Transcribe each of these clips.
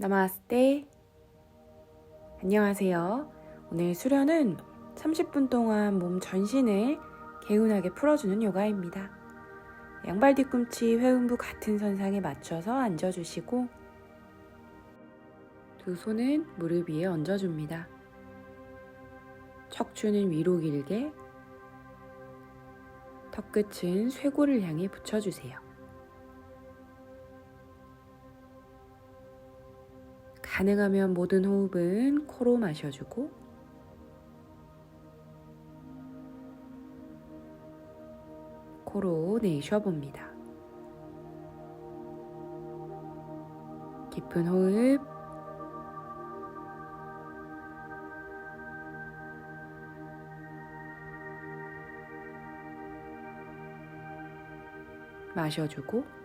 나마스테. 안녕하세요. 오늘 수련은 30분 동안 몸 전신을 개운하게 풀어주는 요가입니다. 양발 뒤꿈치 회음부 같은 선상에 맞춰서 앉아주시고 두 손은 무릎 위에 얹어줍니다. 척추는 위로 길게, 턱끝은 쇄골을 향해 붙여주세요. 가능하면 모든 호흡은 코로 마셔주고. 코로 내쉬어봅니다. 깊은 호흡. 마셔주고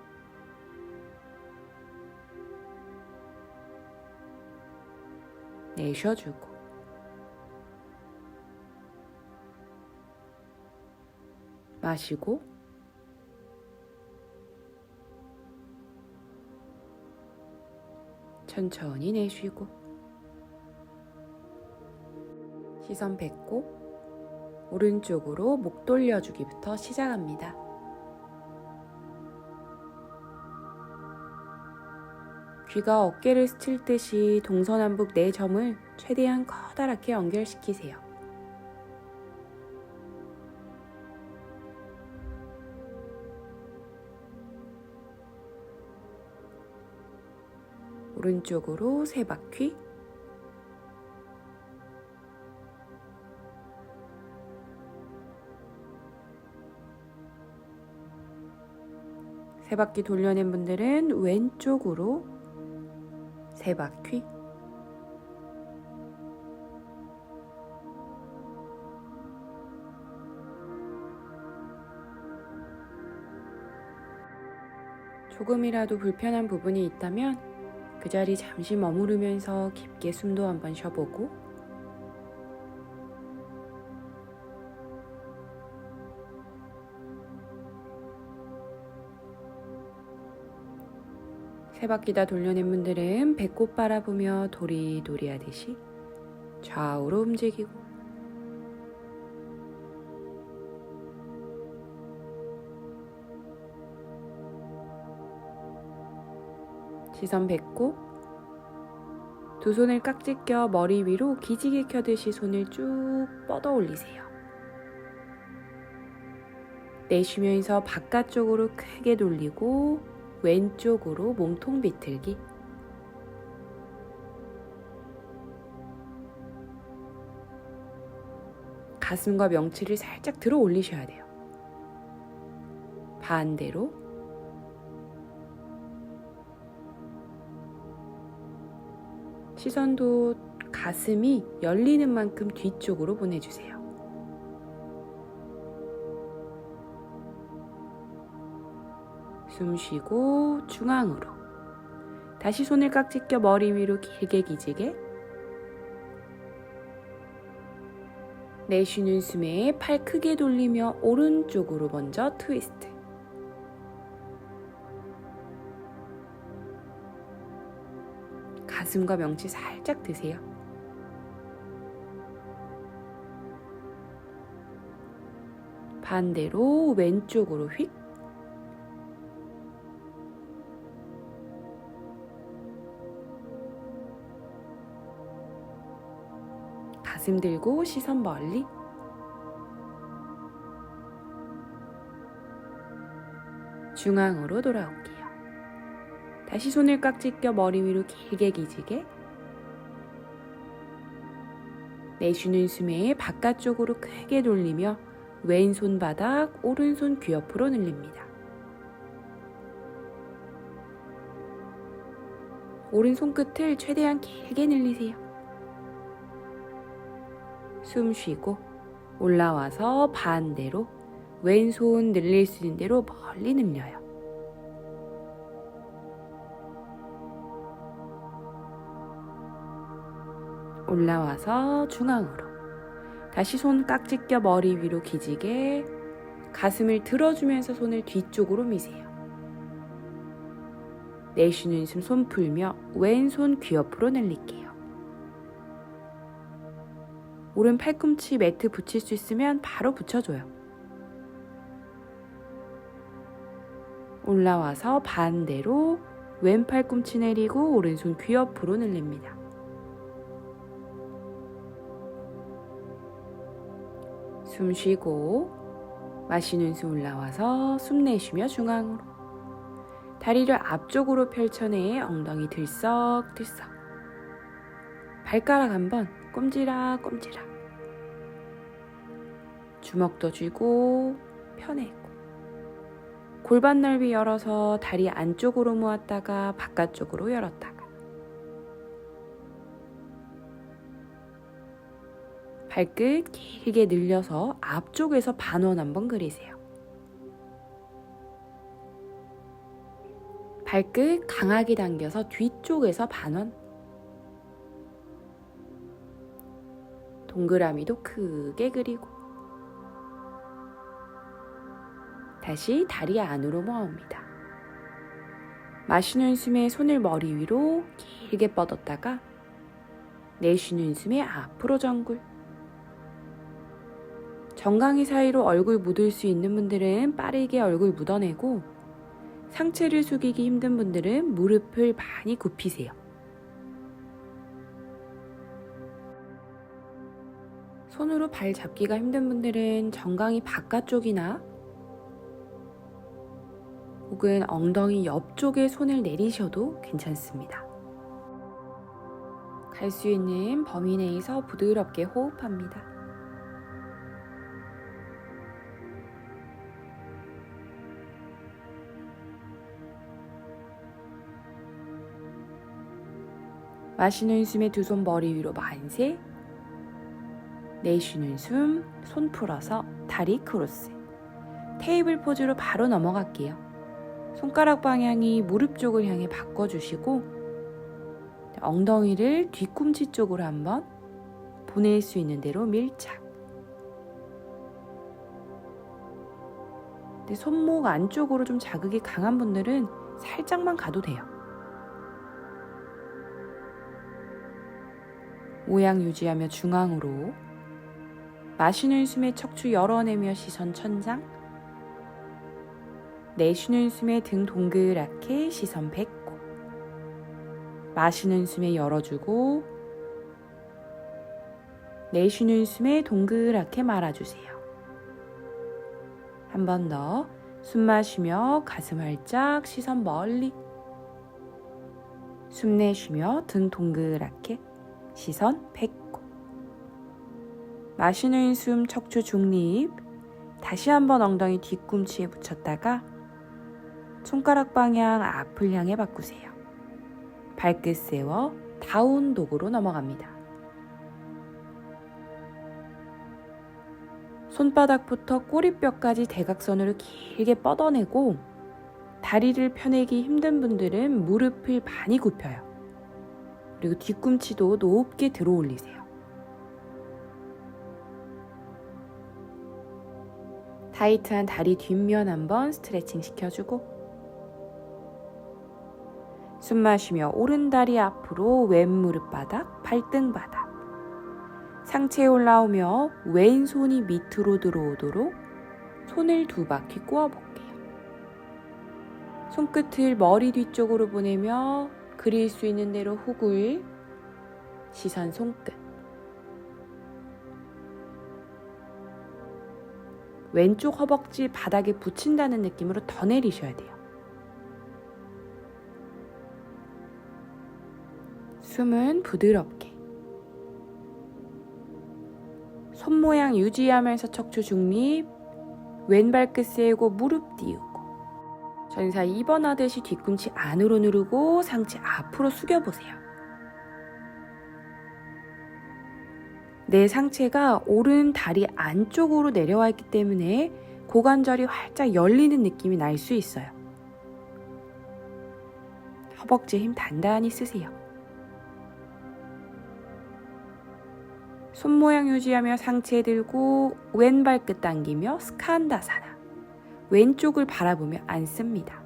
내쉬어주고. 마시고. 천천히 내쉬고. 시선 뱉고 오른쪽으로 목 돌려주기부터 시작합니다. 귀가 어깨를 스칠 듯이 동서남북 네 점을 최대한 커다랗게 연결시키세요. 오른쪽으로 세 바퀴 세 바퀴 돌려낸 분들은 왼쪽으로 세 바퀴? 조금이라도 불편한 부분이 있다면 그 자리 잠시 머무르면서 깊게 숨도 한번 쉬어보고 세 바퀴 다 돌려낸 분들은 배꼽 바라보며 도리도리 하듯이 좌우로 움직이고 시선 뱉고 두 손을 깍지 껴 머리 위로 기지개 켜듯이 손을 쭉 뻗어 올리세요. 내쉬면서 바깥쪽으로 크게 돌리고 왼쪽으로 몸통 비틀기. 가슴과 명치를 살짝 들어 올리셔야 돼요. 반대로 시선도 가슴이 열리는 만큼 뒤쪽으로 보내주세요. 숨 쉬고 중앙으로. 다시 손을 깍지 껴 머리 위로 길게 기지게 내쉬는 숨에 팔 크게 돌리며 오른쪽으로 먼저 트위스트. 가슴과 명치 살짝 드세요. 반대로 왼쪽으로 휙 가슴 들고 시선 멀리 중앙으로 돌아올게요. 다시 손을 깍지 껴 머리 위로 길게 기지게 내쉬는 숨에 바깥쪽으로 크게 돌리며 왼손 바닥, 오른손 귀 옆으로 늘립니다. 오른손 끝을 최대한 길게 늘리세요. 숨 쉬고 올라와서 반대로 왼손 늘릴 수 있는 대로 멀리 늘려요. 올라와서 중앙으로 다시 손 깍지 껴 머리 위로 기지게 가슴을 들어주면서 손을 뒤쪽으로 미세요. 내쉬는 숨 손 풀며 왼손 귀 옆으로 늘릴게요. 오른 팔꿈치 매트 붙일 수 있으면 바로 붙여줘요. 올라와서 반대로 왼 팔꿈치 내리고 오른손 귀 옆으로 늘립니다. 숨 쉬고 마시는 숨 올라와서 숨 내쉬며 중앙으로 다리를 앞쪽으로 펼쳐내 엉덩이 들썩들썩 발가락 한번 꼼지락 꼼지락 주먹도 쥐고 펴내고 골반 넓이 열어서 다리 안쪽으로 모았다가 바깥쪽으로 열었다가 발끝 길게 늘려서 앞쪽에서 반원 한번 그리세요. 발끝 강하게 당겨서 뒤쪽에서 반원. 동그라미도 크게 그리고 다시 다리 안으로 모아옵니다. 마시는 숨에 손을 머리 위로 길게 뻗었다가 내쉬는 숨에 앞으로 정굴. 정강이 사이로 얼굴 묻을 수 있는 분들은 빠르게 얼굴 묻어내고 상체를 숙이기 힘든 분들은 무릎을 많이 굽히세요. 손으로 발 잡기가 힘든 분들은 정강이 바깥쪽이나 혹은 엉덩이 옆쪽에 손을 내리셔도 괜찮습니다. 갈 수 있는 범위 내에서 부드럽게 호흡합니다. 마시는 숨에 두 손 머리 위로 만세. 내쉬는 숨, 손 풀어서 다리 크로스. 테이블 포즈로 바로 넘어갈게요. 손가락 방향이 무릎 쪽을 향해 바꿔주시고, 엉덩이를 뒤꿈치 쪽으로 한번 보낼 수 있는 대로 밀착. 손목 안쪽으로 좀 자극이 강한 분들은 살짝만 가도 돼요. 모양 유지하며 중앙으로 마시는 숨에 척추 열어내며 시선 천장. 내쉬는 숨에 등 동그랗게 시선 뱉고. 마시는 숨에 열어주고. 내쉬는 숨에 동그랗게 말아주세요. 한 번 더. 숨 마시며 가슴 활짝 시선 멀리. 숨 내쉬며 등 동그랗게 시선 뱉고 마시는 숨 척추 중립 다시 한번 엉덩이 뒤꿈치에 붙였다가 손가락 방향 앞을 향해 바꾸세요. 발끝 세워 다운 독으로 넘어갑니다. 손바닥부터 꼬리뼈까지 대각선으로 길게 뻗어내고 다리를 펴내기 힘든 분들은 무릎을 많이 굽혀요. 그리고 뒤꿈치도 높게 들어 올리세요. 타이트한 다리 뒷면 한번 스트레칭 시켜주고. 숨 마시며 오른 다리 앞으로 왼 무릎 바닥, 발등 바닥. 상체에 올라오며 왼손이 밑으로 들어오도록 손을 두 바퀴 꼬아 볼게요. 손끝을 머리 뒤쪽으로 보내며 그릴 수 있는 대로 후굴 시선 손끝 왼쪽 허벅지 바닥에 붙인다는 느낌으로 더 내리셔야 돼요. 숨은 부드럽게 손 모양 유지하면서 척추 중립 왼발 끝 세우고 무릎 띄우고 전사 2번 하듯이 뒤꿈치 안으로 누르고 상체 앞으로 숙여보세요. 내 상체가 오른 다리 안쪽으로 내려와 있기 때문에 고관절이 활짝 열리는 느낌이 날 수 있어요. 허벅지 힘 단단히 쓰세요. 손 모양 유지하며 상체 들고 왼발 끝 당기며 스칸다사나 왼쪽을 바라보며 앉습니다.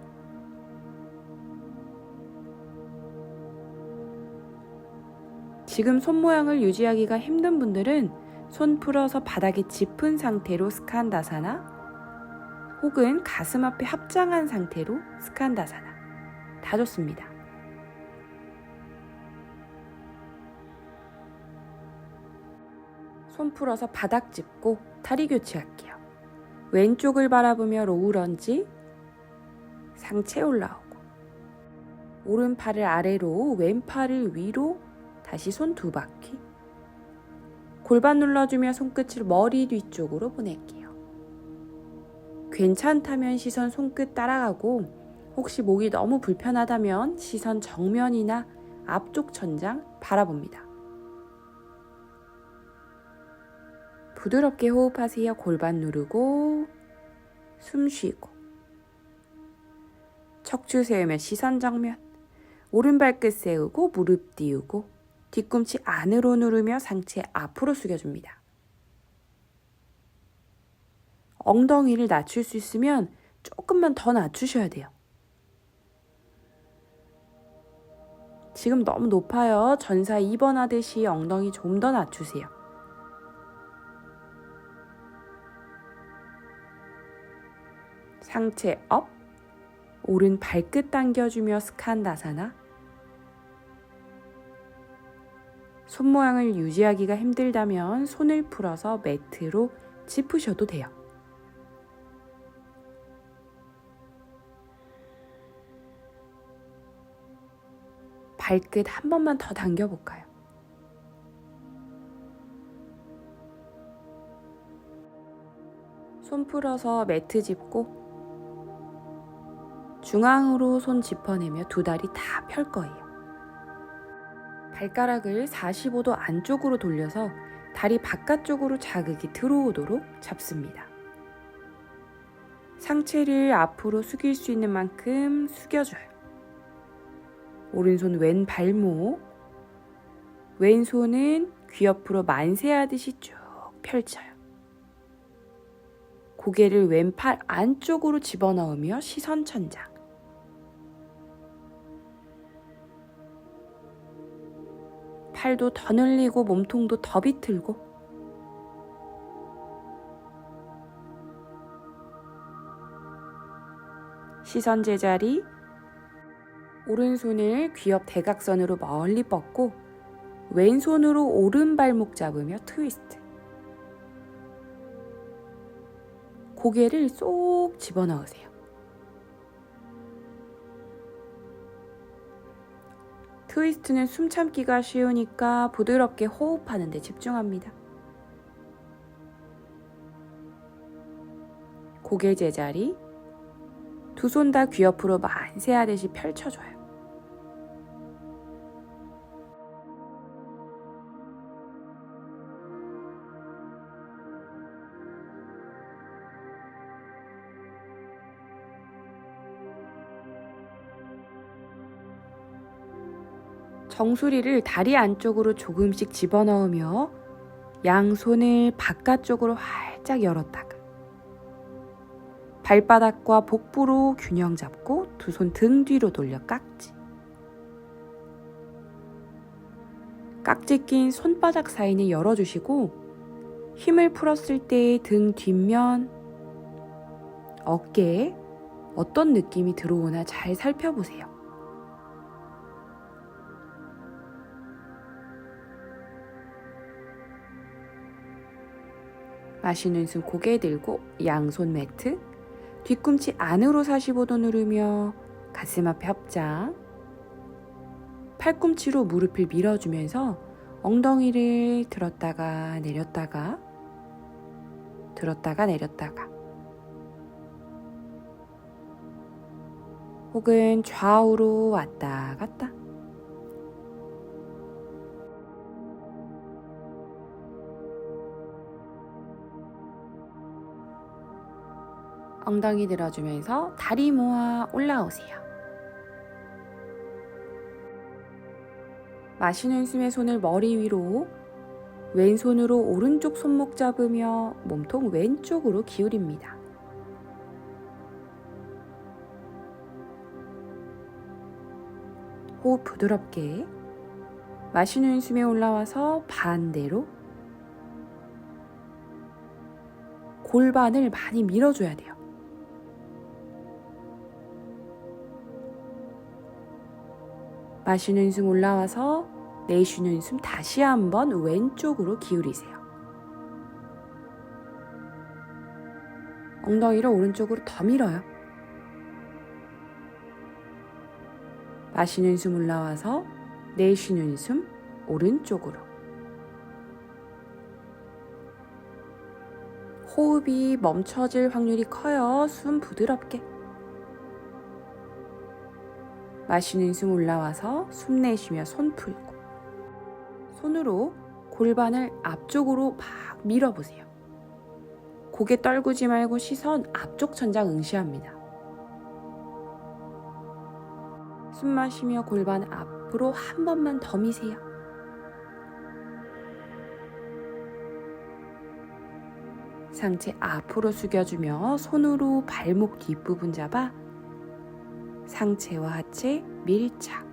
지금 손 모양을 유지하기가 힘든 분들은 손 풀어서 바닥에 짚은 상태로 스칸다사나 혹은 가슴 앞에 합장한 상태로 스칸다사나 다 좋습니다. 손 풀어서 바닥 짚고 다리 교체할게요. 왼쪽을 바라보며 로우 런지 상체 올라오고 오른팔을 아래로 왼팔을 위로 다시 손 두 바퀴 골반 눌러주며 손끝을 머리 뒤쪽으로 보낼게요. 괜찮다면 시선 손끝 따라가고 혹시 목이 너무 불편하다면 시선 정면이나 앞쪽 천장 바라봅니다. 부드럽게 호흡하세요. 골반 누르고 숨 쉬고 척추 세우며 시선 정면 오른발끝 세우고 무릎 띄우고 뒤꿈치 안으로 누르며 상체 앞으로 숙여줍니다. 엉덩이를 낮출 수 있으면 조금만 더 낮추셔야 돼요. 지금 너무 높아요. 전사 2번 하듯이 엉덩이 좀 더 낮추세요. 상체 업, 오른 발끝 당겨주며 스칸다사나 손 모양을 유지하기가 힘들다면 손을 풀어서 매트로 짚으셔도 돼요. 발끝 한 번만 더 당겨볼까요? 손 풀어서 매트 짚고 중앙으로 손 짚어내며 두 다리 다 펼 거예요. 발가락을 45도 안쪽으로 돌려서 다리 바깥쪽으로 자극이 들어오도록 잡습니다. 상체를 앞으로 숙일 수 있는 만큼 숙여줘요. 오른손 왼 발목, 왼손은 귀 옆으로 만세하듯이 쭉 펼쳐요. 고개를 왼팔 안쪽으로 집어넣으며 시선 천장. 팔도 더 늘리고 몸통도 더 비틀고 시선 제자리 오른손을 귀옆 대각선으로 멀리 뻗고 왼손으로 오른 발목 잡으며 트위스트 고개를 쏙 집어넣으세요. 트위스트는 숨 참기가 쉬우니까 부드럽게 호흡하는 데 집중합니다. 고개 제자리, 두 손 다 귀 옆으로 만세하듯이 펼쳐줘요. 정수리를 다리 안쪽으로 조금씩 집어넣으며 양손을 바깥쪽으로 활짝 열었다가 발바닥과 복부로 균형 잡고 두 손 등 뒤로 돌려 깍지. 깍지 낀 손바닥 사이는 열어주시고 힘을 풀었을 때 등 뒷면, 어깨에 어떤 느낌이 들어오나 잘 살펴보세요. 마시는 숨 고개 들고 양손 매트 뒤꿈치 안으로 45도 누르며 가슴 앞에 합장 팔꿈치로 무릎을 밀어주면서 엉덩이를 들었다가 내렸다가 들었다가 내렸다가. 혹은 좌우로 왔다 갔다 엉덩이 들어주면서 다리 모아 올라오세요. 마시는 숨에 손을 머리 위로 왼손으로 오른쪽 손목 잡으며 몸통 왼쪽으로 기울입니다. 호흡 부드럽게 마시는 숨에 올라와서 반대로 골반을 많이 밀어줘야 돼요. 마시는 숨 올라와서 내쉬는 숨 다시 한번 왼쪽으로 기울이세요. 엉덩이를 오른쪽으로 더 밀어요. 마시는 숨 올라와서 내쉬는 숨 오른쪽으로. 호흡이 멈춰질 확률이 커요. 숨 부드럽게. 마시는 숨 올라와서 숨 내쉬며 손 풀고. 손으로 골반을 앞쪽으로 막 밀어보세요. 고개 떨구지 말고 시선 앞쪽 천장 응시합니다. 숨 마시며 골반 앞으로 한 번만 더 미세요. 상체 앞으로 숙여주며 손으로 발목 뒷부분 잡아 상체와 하체 밀착.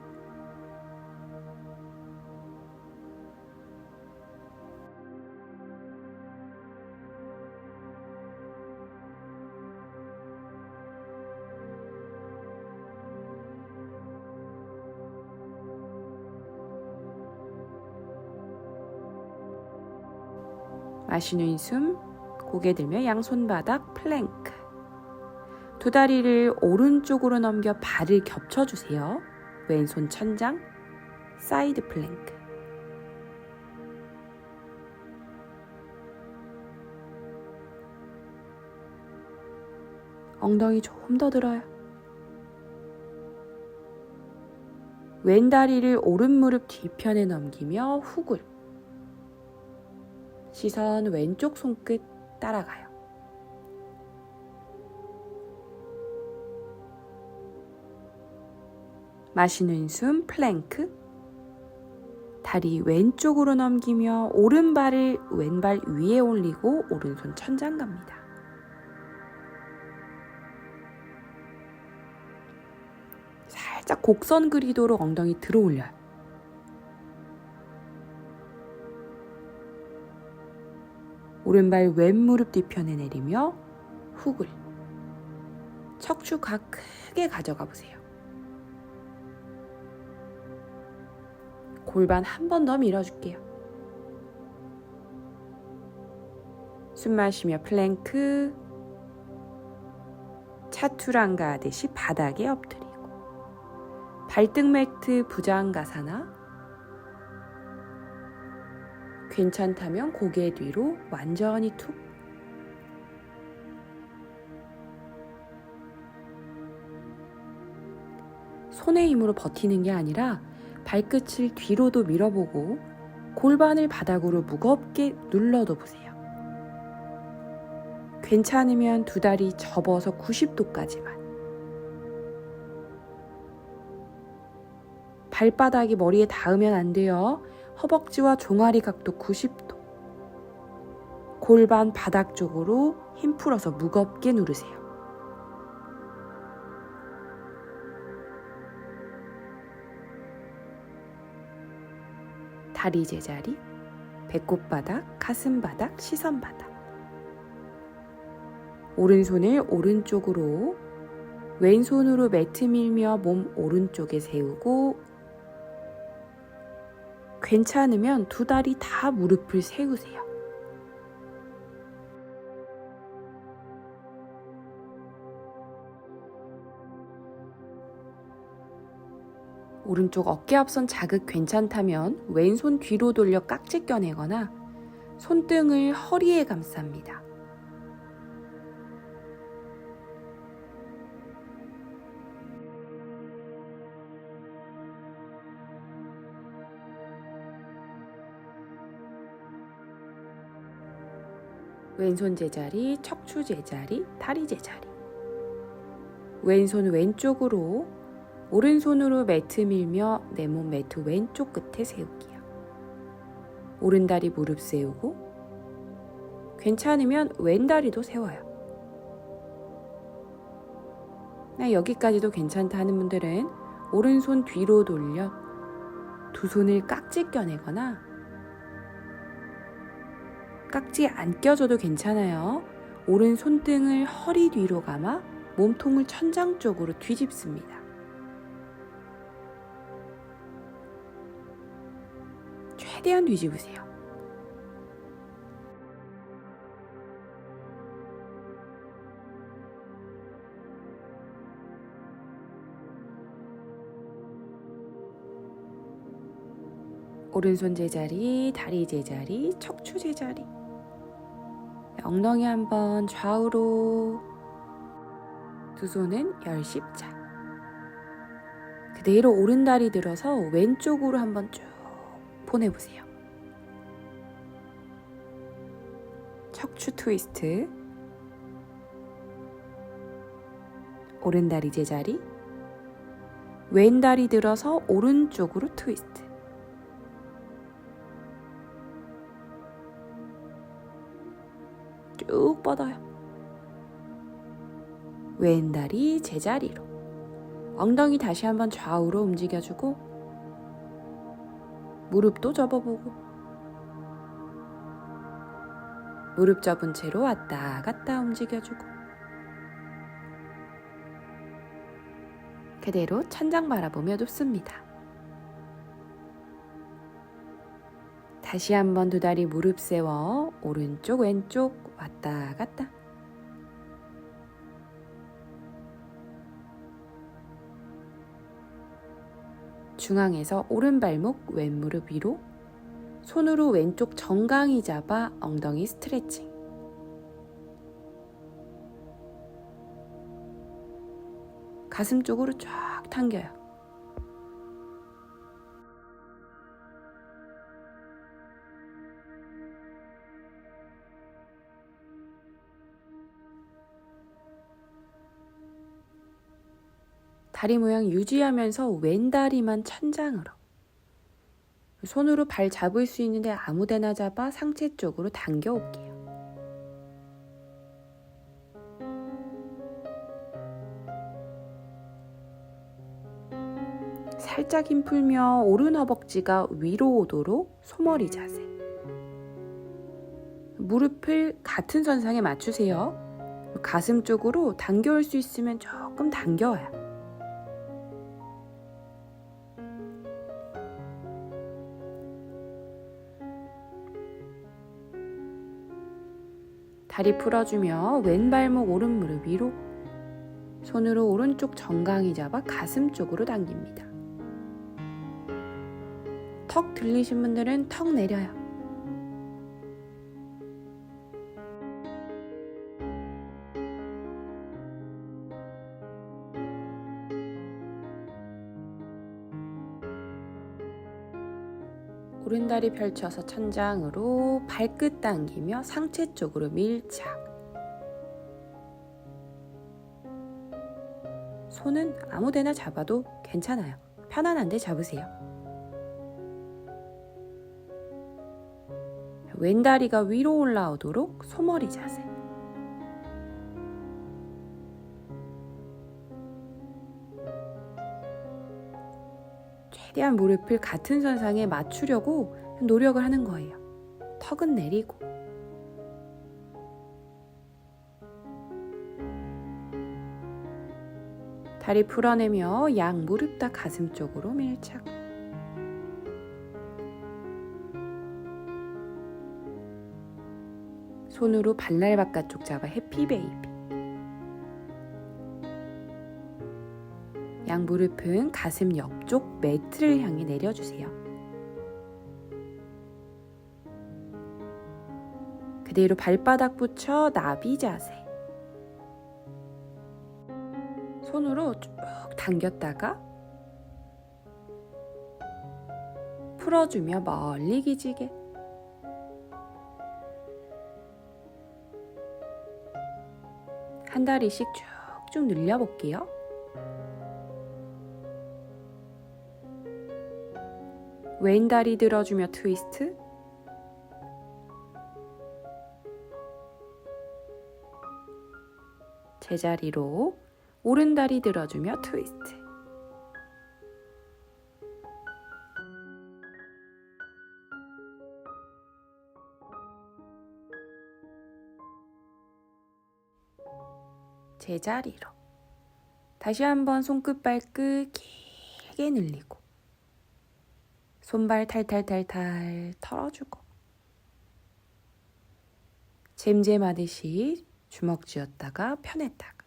마시는 숨, 고개 들며 양손바닥 플랭크. 두 다리를 오른쪽으로 넘겨 발을 겹쳐주세요. 왼손 천장, 사이드 플랭크. 엉덩이 조금 더 들어요. 왼 다리를 오른 무릎 뒤편에 넘기며 후굴. 시선 왼쪽 손끝 따라가요. 마시는 숨 플랭크. 다리 왼쪽으로 넘기며 오른발을 왼발 위에 올리고 오른손 천장 갑니다. 살짝 곡선 그리도록 엉덩이 들어 올려요. 오른발 왼무릎 뒤편에 내리며 훅을 척추 각 크게 가져가 보세요. 골반 한 번 더 밀어줄게요. 숨 마시며 플랭크 차투랑가 하듯이 바닥에 엎드리고 발등 매트 부장가사나 괜찮다면 고개 뒤로 완전히 툭. 손의 힘으로 버티는 게 아니라 발끝을 뒤로도 밀어보고 골반을 바닥으로 무겁게 눌러도 보세요. 괜찮으면 두 다리 접어서 90도까지만. 발바닥이 머리에 닿으면 안 돼요. 허벅지와 종아리 각도 90도. 골반 바닥 쪽으로 힘 풀어서 무겁게 누르세요. 다리 제자리, 배꼽 바닥, 가슴 바닥, 시선 바닥. 오른손을 오른쪽으로, 왼손으로 매트 밀며 몸 오른쪽에 세우고 괜찮으면 두 다리 다 무릎을 세우세요. 오른쪽 어깨 앞선 자극 괜찮다면 왼손 뒤로 돌려 깍지 껴내거나 손등을 허리에 감쌉니다. 왼손 제자리, 척추 제자리, 다리 제자리. 왼손 왼쪽으로, 오른손으로 매트 밀며 내 몸 매트 왼쪽 끝에 세우기요. 오른다리 무릎 세우고, 괜찮으면 왼다리도 세워요. 네, 여기까지도 괜찮다 하는 분들은 오른손 뒤로 돌려 두 손을 깍지 껴내거나 깍지 안 껴줘도 괜찮아요. 오른 손등을 허리 뒤로 감아 몸통을 천장 쪽으로 뒤집습니다. 최대한 뒤집으세요. 오른손 제자리, 다리 제자리, 척추 제자리. 엉덩이 한번 좌우로 두 손은 열 십자. 그대로 오른 다리 들어서 왼쪽으로 한번 쭉 보내보세요. 척추 트위스트. 오른 다리 제자리. 왼 다리 들어서 오른쪽으로 트위스트. 쭉 뻗어요. 왼다리 제자리로. 엉덩이 다시 한번 좌우로 움직여주고, 무릎도 접어보고, 무릎 접은 채로 왔다 갔다 움직여주고, 그대로 천장 바라보며 눕습니다. 다시 한번 두 다리 무릎 세워 오른쪽 왼쪽 왔다 갔다. 중앙에서 오른 발목 왼 무릎 위로 손으로 왼쪽 정강이 잡아 엉덩이 스트레칭. 가슴 쪽으로 쫙 당겨요. 다리 모양 유지하면서 왼다리만 천장으로. 손으로 발 잡을 수 있는데 아무 데나 잡아 상체 쪽으로 당겨 올게요. 살짝 힘 풀며 오른 허벅지가 위로 오도록 소머리 자세. 무릎을 같은 선상에 맞추세요. 가슴 쪽으로 당겨올 수 있으면 조금 당겨와 다리 풀어주며 왼발목 오른무릎 위로 손으로 오른쪽 정강이 잡아 가슴 쪽으로 당깁니다. 턱 들리신 분들은 턱 내려요. 오른다리 펼쳐서 천장으로 발끝 당기며 상체 쪽으로 밀착. 손은 아무 데나 잡아도 괜찮아요. 편안한데 잡으세요. 왼다리가 위로 올라오도록 소머리 자세. 최대한 무릎을 같은 선상에 맞추려고 노력을 하는 거예요. 턱은 내리고. 다리 풀어내며 양 무릎 다 가슴 쪽으로 밀착. 손으로 발날 바깥쪽 잡아 해피 베이비. 무릎은 가슴 옆쪽 매트를 향해 내려주세요. 그대로 발바닥 붙여 나비 자세. 손으로 쭉 당겼다가 풀어주며 멀리 기지개. 한 다리씩 쭉쭉 늘려볼게요. 왼다리 들어주며 트위스트. 제자리로 오른다리 들어주며 트위스트. 제자리로 다시 한번 손끝 발끝 길게 늘리고 손발 탈탈탈탈 털어주고 잼잼하듯이 주먹 쥐었다가 펴냈다가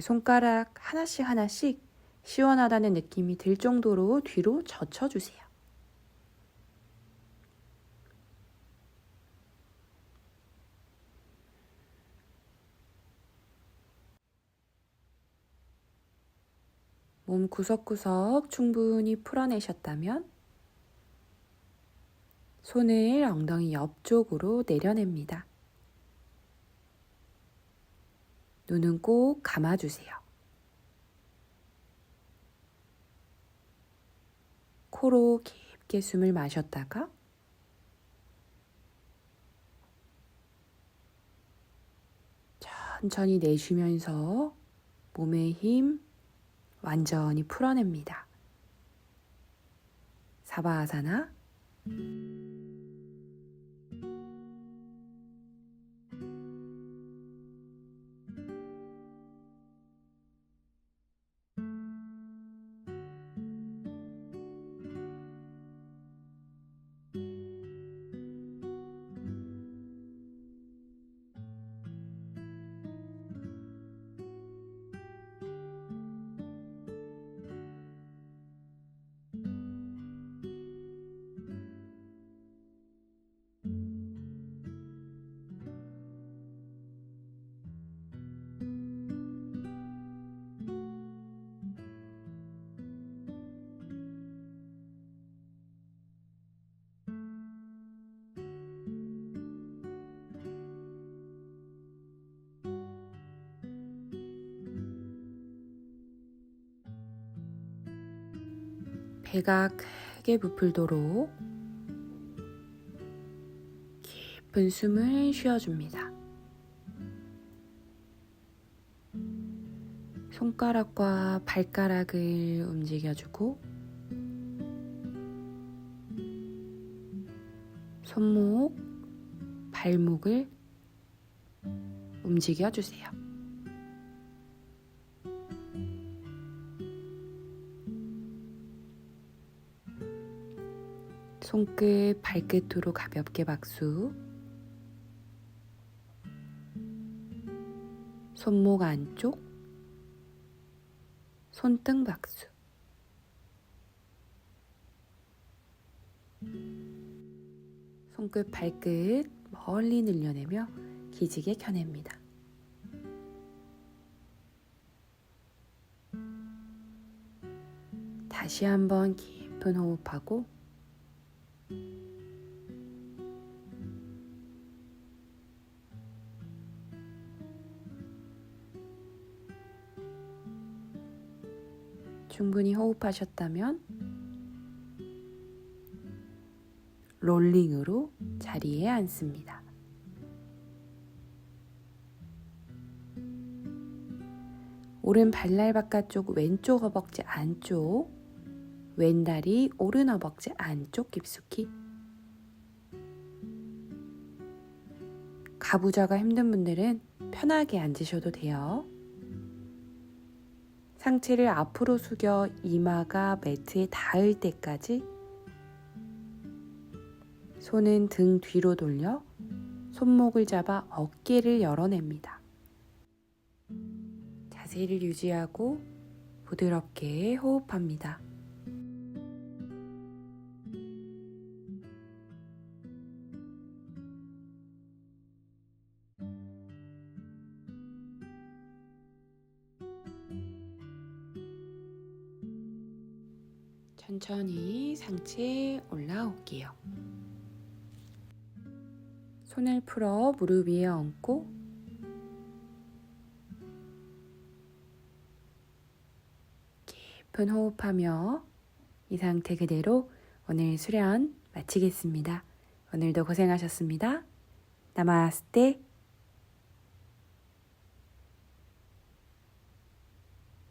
손가락 하나씩 하나씩 시원하다는 느낌이 들 정도로 뒤로 젖혀주세요. 몸 구석구석 충분히 풀어내셨다면 손을 엉덩이 옆쪽으로 내려냅니다. 눈은 꼭 감아주세요. 코로 깊게 숨을 마셨다가 천천히 내쉬면서 몸의 힘 완전히 풀어냅니다. 사바아사나 배가 크게 부풀도록 깊은 숨을 쉬어줍니다. 손가락과 발가락을 움직여주고 손목, 발목을 움직여주세요. 손끝, 발끝으로 가볍게 박수. 손목 안쪽, 손등 박수. 손끝, 발끝 멀리 늘려내며 기지개 켜냅니다. 다시 한번 깊은 호흡하고 충분히 호흡하셨다면 롤링으로 자리에 앉습니다. 오른 발날 바깥쪽 왼쪽 허벅지 안쪽 왼다리 오른 허벅지 안쪽 깊숙이 가부좌가 힘든 분들은 편하게 앉으셔도 돼요. 상체를 앞으로 숙여 이마가 매트에 닿을 때까지 손은 등 뒤로 돌려 손목을 잡아 어깨를 열어냅니다. 자세를 유지하고 부드럽게 호흡합니다. 천천히 상체 올라올게요. 손을 풀어 무릎 위에 얹고 깊은 호흡하며 이 상태 그대로 오늘 수련 마치겠습니다. 오늘도 고생하셨습니다. 나마스테